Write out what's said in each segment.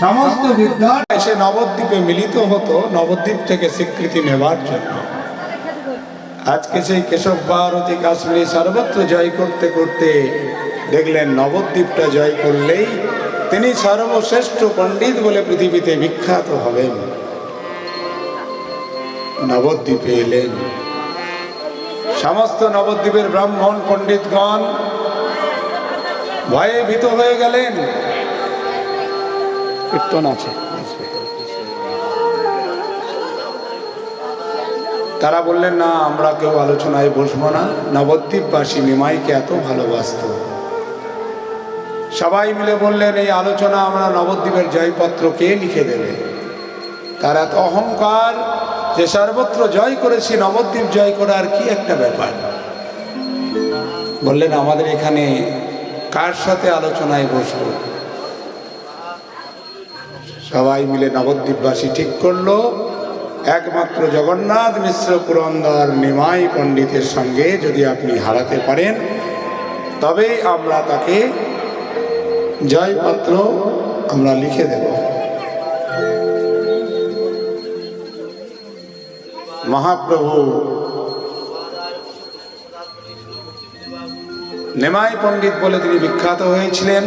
সমস্ত বিদ্যালয় এসে নবদ্বীপে মিলিত হতো, নবদ্বীপ থেকে স্বীকৃতি নেবার জন্য। আজকে সেই কেশব ভারতী কাশ্মীরি সর্বত্র জয় করতে করতে দেখলেন নবদ্বীপটা জয় করলেই তিনি সর্বশ্রেষ্ঠ পণ্ডিত বলে পৃথিবীতে বিখ্যাত হবেন। নবদ্বীপে এলেন। সমস্ত নবদ্বীপের ব্রাহ্মণ পণ্ডিতগণ ভয়ে ভীত হয়ে গেলেন। কীর্তন আছে তারা বললেন না আমরা কেউ আলোচনায় বসবো না। নবদ্বীপবাসী নিমাইকে এত ভালোবাসত। সবাই মিলে বললেন এই আলোচনা আমরা নবদ্বীপের জয়পত্র কে লিখে দেবে? তার এত অহংকার যে সর্বত্র জয় করেছি নবদ্বীপ জয় করার কি একটা ব্যাপার? বললেন আমাদের এখানে কার সাথে আলোচনায় বসবো? সবাই মিলে নবদ্বীপবাসী ঠিক করল। একমাত্র জগন্নাথ মিশ্র পুরন্দর নিমাই পণ্ডিতের সঙ্গে যদি আপনি হারাতে পারেন, তবেই আমরা তাকে জয়পত্র আমরা লিখে দেব। মহাপ্রভু নেমাই পণ্ডিত বলে তিনি বিখ্যাত হয়েছিলেন।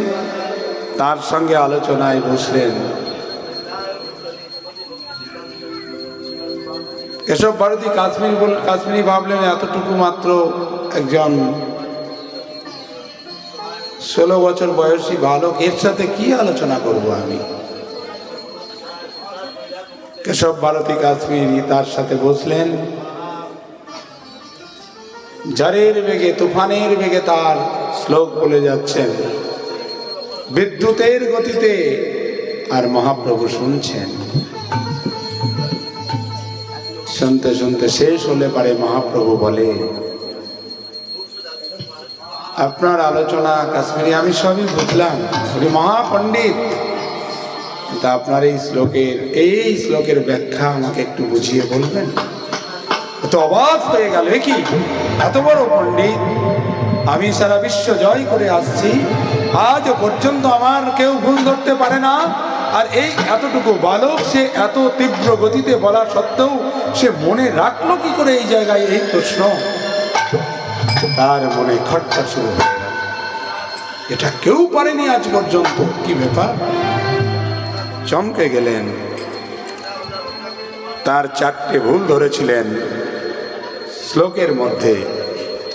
তার সঙ্গে আলোচনায় বসলেন। এসব ভারতী কাশ্মীর কাশ্মীরি ভাবলেন এতটুকু মাত্র একজন ষোলো বছর বয়সী বালক। এর সাথে কি আলোচনা করব আমি? কেশব ভারতী কাশ্মীরি তার সাথে বসলেন। ঝড়ের বেগে তুফানের বেগে তার শ্লোক বলে যাচ্ছেন। বিদ্যুতের গতিতে আর মহাপ্রভু শুনছেন। শুনতে শুনতে শেষ হলে পারে মহাপ্রভু বলে, আপনার আলোচনা কাশ্মীরি, আমি সবই বুঝলাম। উনি মহাপণ্ডিত। তা আপনার এই শ্লোকের এই শ্লোকের ব্যাখ্যা আমাকে একটু বুঝিয়ে বলবেন? তো অবাক হয়ে গেল কি? এত বড় পণ্ডিত। আমি সারা বিশ্ব জয় করে আসছি। আজ পর্যন্ত আমার কেউ ভুল ধরতে পারে না। আর এই এতটুকু বালক সে এত তীব্র গতিতে বলা সত্ত্বেও সে মনে রাখল কি করে এই জায়গায়? এই প্রশ্ন তার মনে খটকা শুরু এটা কেউ পারেনি আজ পর্যন্ত। কি ব্যাপার? চমকে গেলেন। তার চারটে ভুল ধরেছিলেন। শ্লোকের মধ্যে,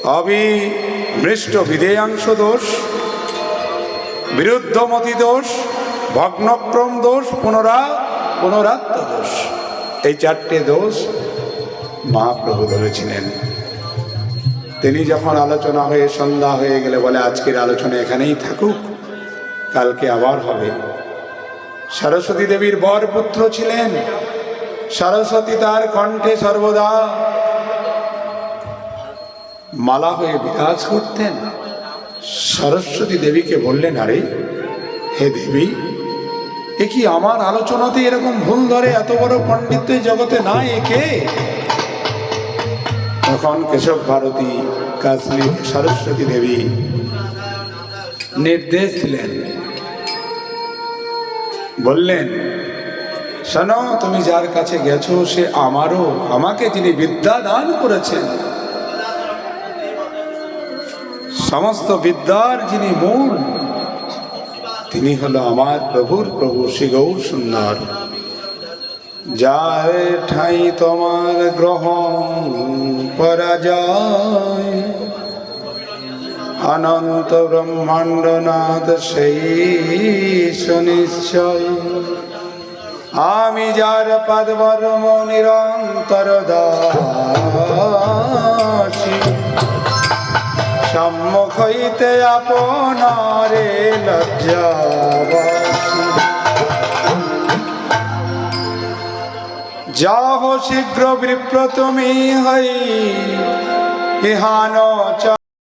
অবিমৃষ্ট বিধেয়াংশ দোষ, বিরুদ্ধমতি দোষ ভগ্নক্রম দোষ, পুনরা পুনরাত্ম দোষ। এই চারটে দোষ মহাপ্রভু ধরেছিলেন। তিনি যখন আলোচনা হয়ে সন্ধ্যা হয়ে গেলে বলে, আজকের আলোচনা এখানেই থাকুক, কালকে আবার হবে। সরস্বতী দেবীর বর পুত্র ছিলেন। সরস্বতী তার কণ্ঠে সর্বদা মালা হয়ে বিরাজ করতেন। সরস্বতী দেবীকে বললেন, আরে, হে দেবী, এ কি আমার আলোচনাতে এরকম ভুল ধরে এত বড় পণ্ডিত জগতে না একে তখন কেশব ভারতী কাশ্মীর সরস্বতী দেবী নির্দেশ দিলেন। বললেন, শোনো, তুমি যার কাছে গেছো, সে আমারও, আমাকে যিনি বিদ্যা দান করেছেন। সমস্ত বিদ্যার যিনি মূল, তিনি হলো আমার প্রভুর প্রভু শ্রী গৌর সুন্দর। যার ঠাই তোমার গ্রহণ পরাজয় অনন্ত ব্রহ্মাণ্ডনাথ সেই সুনিশ্চয়। আমি যার পদবর্ম নিরন্তর দাসী। হইতে আপনারে লজ্জাবাসী যাহ শীঘ্র বিপ্র তুমি হই ইহান চ